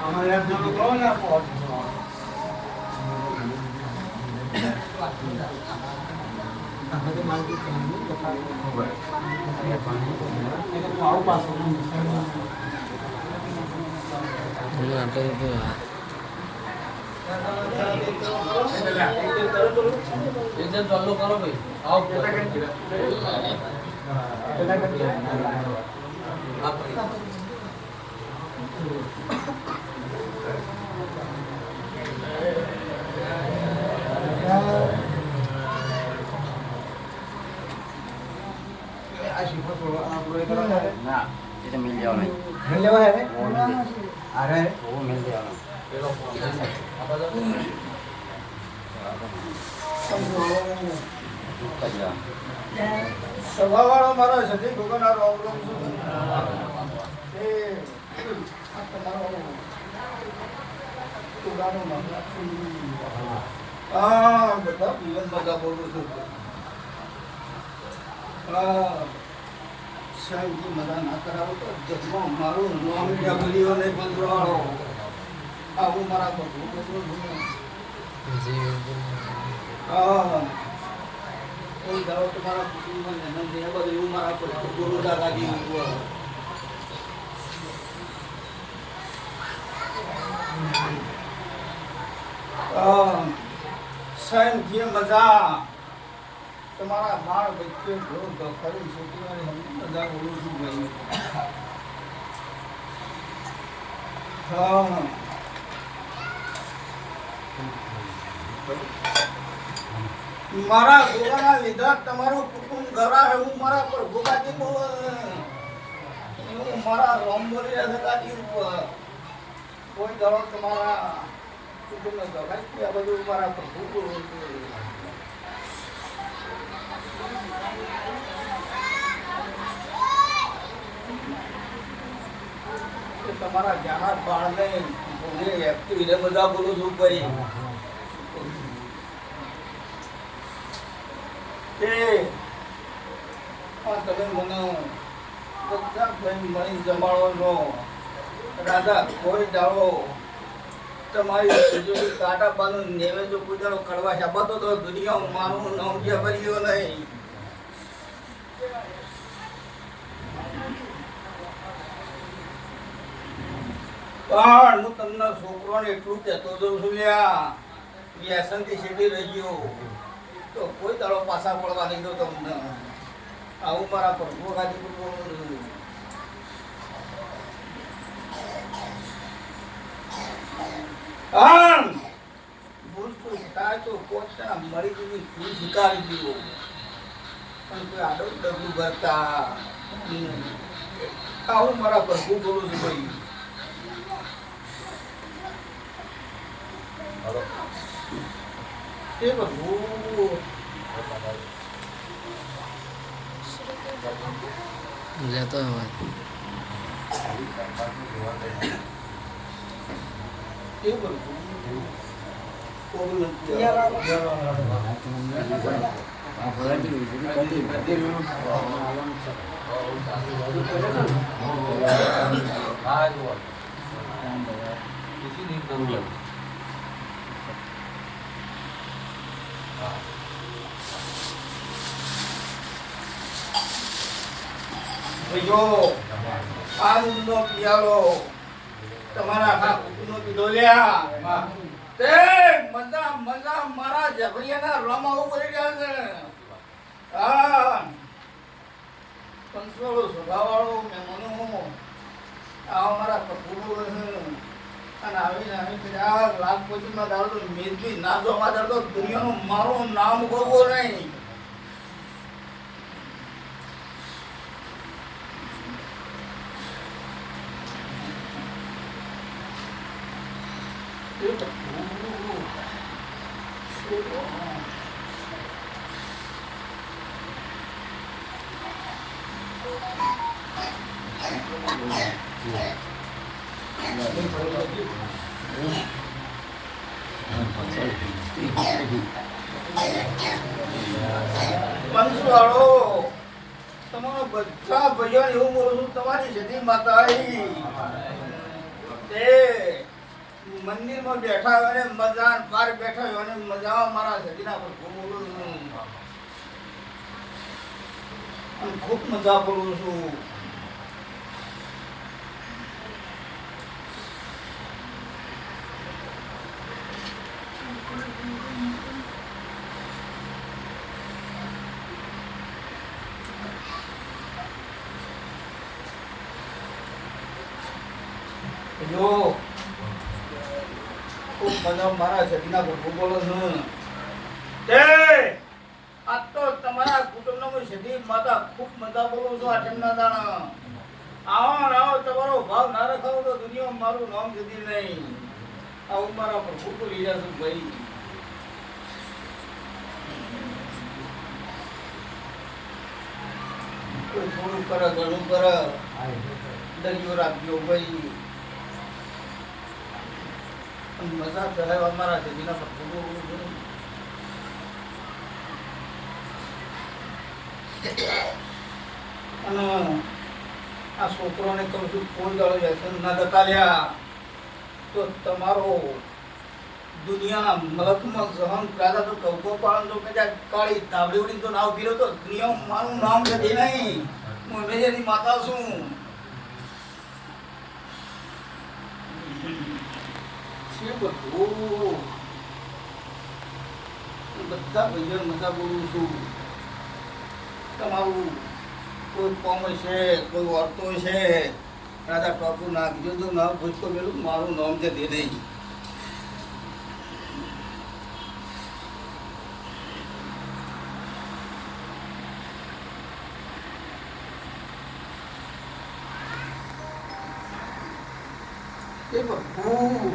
અમારે આ જોડો કહો ને આપો. આવું પાછું એકદમ ચાલુ કરો ભાઈ આવો ના એ તો મિલ જવાનું મિલ જવા હે અરે. ઓ મિલ જવાનું પેલો સભાવાળો મારો સતી ભગવાનનો રોમ છું. એ શાંતિ મજા ના કરાવો તો જન્મ મારું નામ ડબલીઓ ને બંધવાળો. આવું મારા બધું બધું હા. કોઈ દાડો તમારા કુટુંબમાં જન્મ થયા બધું એવું મારા પર ગુરુ દાદા જેવું સૈન જે મજા. તમારા બાળ વચ્ચે ઘણું કરી મજા બોલું છું ભાઈ મારા ગોગાના લીધા તમારું કુટુંબ ઘરા હે મારા પર ગોગાજી બોલો હું મારા રોમ બોલી રહ્યા કાજી ઉપર કોઈ દળો તમારા કુટુંબને ગવાય આ બધું મારા પર ભૂગું તમારા જ્ઞાના બાળને હું એક્ટિવ બધા બોલું છું ભાઈ તે તમે મને બધા ભાઈ મળી જમાડો છો. દાદા કોઈ દાડો તમારી સુજોની કાંટા પાનું નેવે જો કોઈ દાડો તો દુનિયા મારું નામ જે ભર્યો નહીં. પણ હું તમને છોકરોને એટલું કહેતો જઉં છું, લ્યા. વ્યસનથી સીધી રહી ગયો તો કોઈ દાડો પાછા પડવા નહીં દો તમને આવું મારા પ્રભુ ગાજીપુર આમ! ભૂલતું થાય તો પોતા મરી ગઈ ભૂલ સ્વીકારી દીધો. પણ કોઈ આડો ડગલું ભરતા આવું મારા પ્રભુ બોલું છું ભાઈ. એ પ્રભુ લેતો હવે એ નથી આનંદનો પિયાલો. તમારા હા કુટુંબનો પીધો લ્યા તે મજા મજા, મારા જબરિયાના રોમા ઉપર ગયા છે. હા. પંચવાળો સ્વભાવવાળો, મહેમાનો. આ અમારા પ્રભુ અને આવીને આવી કદાચ લાખ પચીસમાં દાડો તો નાજો જોવા દાડો દુનિયાનું મારું નામ ગોગો નહીં. પંચવાળો તમારા બધા ભાઈઓને એવું બોલું છું તમારી જતી માતા આવી. મંદિરમાં બેઠા હોય ને મજા બહાર બેઠા હોય ને મજામાં મારા સતીના પર. બોલું છું અને ખૂબ મજા બોલું છું જો ખૂબ મજા મારા પર ખૂબ છું તે આ તો તમારા કુટુંબનો હું માતા ખૂબ મજા બોલું છું આ ઠંડા દાણા. આવો આવો તમારો ભાવ ના રખાવો તો દુનિયામાં મારું નામ જતી નહીં. આવું મારા પર ખૂબ બોલી જશું ભાઈ. થોડું કરે ઘણું કરે. દરિયો રાખજો ભાઈ. અને મજા કરાવવા મારા જમીના અને આ છોકરોને કહું છું કોઈ દાડો વ્યસન ના જતા લ્યા તો તમારો દુનિયાના મલકમાં સહન કરાતા તો કવકો પાડન તો કદાચ કાળી તાવડી ઉડીને તો નાવ પીરો તો દુનિયામાં મારું નામ નથી નહીં? હું મેજરની માતા છું. છે બધું? બધા ભાઈઓ મજા બોલું છું. તમારું કોઈ કોમ છે કોઈ વર્તો છે રાજા ટોપુ નાખજો તો ના ભૂસકો પેલું મારું નામ છે દે નહીં એ બધું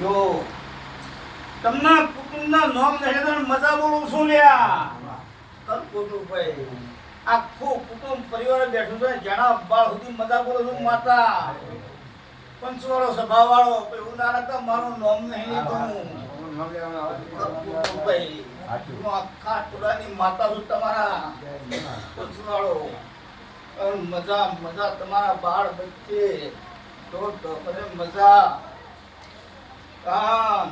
જો, તમને કુટુંબના નામ તો મજા બોલું છું લ્યા કર ખોટું ભાઈ. આખું કુટુંબ પરિવાર બેઠું છે જણા બાળ સુધી મજા બોલું છું માતા? પંચવાળો સ્વભાવ વાળો એવું ના રાખતા, મારું નામ નહીં લીધું કર ખોટું ભાઈ. હું આખા ટોળાની માતા છું તમારા. પંચવાળો. મજા મજા તમારા બાળ બચ્ચે. તો કરે મજા. કામ.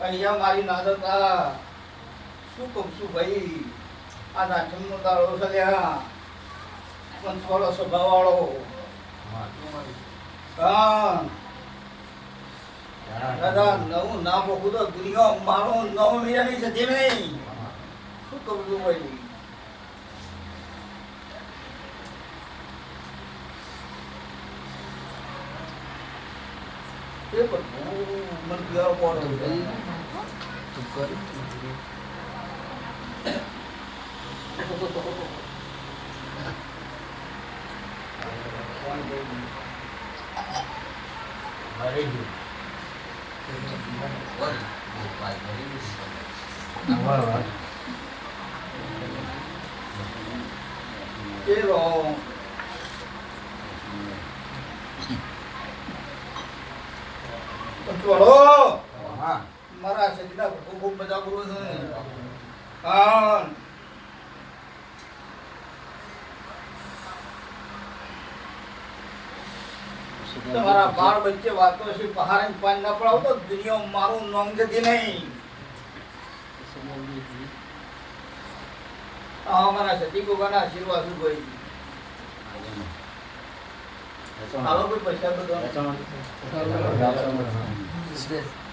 અહીંયા મારી નાદતા શું કહું છું ભાઈ? આ નાઠમનો દાડો છે પણ થોડો સ્વભાવવાળો કામ. દાદા, નવું ના પોખું તો દુનિયા મારું નવું મહિનાની છે તે નહીં શું કહું છું ભાઈ? એ બધું મને પીવા પડે ભાઈ તું કર cái rồi Control મારા શરીરના ખૂબ ખૂબ બધા ગુરુ છે. હા. તમારા બાળ બચ્ચે વાતો છે પહાડ પાન ના પડાવ તો દુનિયા મારું નામ જતી નહીં. આ અમારા સતી ગોગાના આશીર્વાદ ભાઈ. હાલો કોઈ પૈસા બધો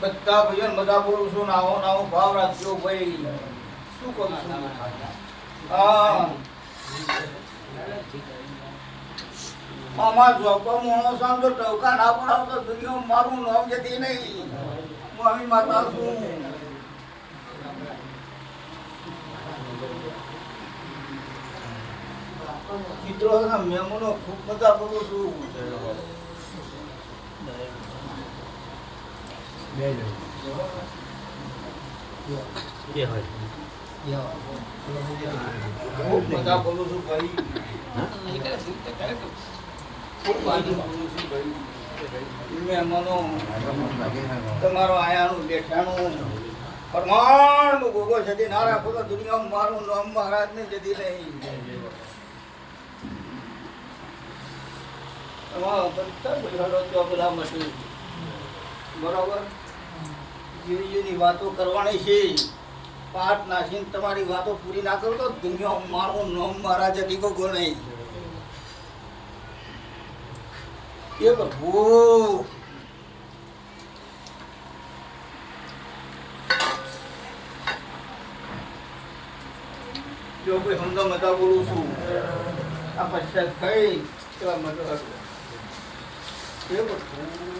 બધા ભજન બધા બોલું છું નાવો નાવો ભાવ રાખજો, ભાઈ. શું કરું છું? હા. મામા જોકો મોણો સામ તો ટવકા ના પડાવ તો દુનિયા મારું નામ જતી નહીં. હું આવી માતા છું. મિત્રો મેમનો ખૂબ મજા કરું છું. ભાઈ મહેમાનો તમારો આયાનું બેઠાણું પરમાણ ગોગો જતી ના રાખો તો દુનિયામાં મારું નામ મહારાજ ને જતી નહીં તમારો બધા મટી બરોબર? જેવી જેવી વાતો કરવાની છે. પાઠ નાખીને તમારી વાતો પૂરી ના કરો તો દુનિયામાં મારું નામ મારા ગોગો નહીં એ પ્રભુ. જો કોઈ હમદા મજા બોલું છું, આ પશ્ચાત થઈ એવા મજા એ બધું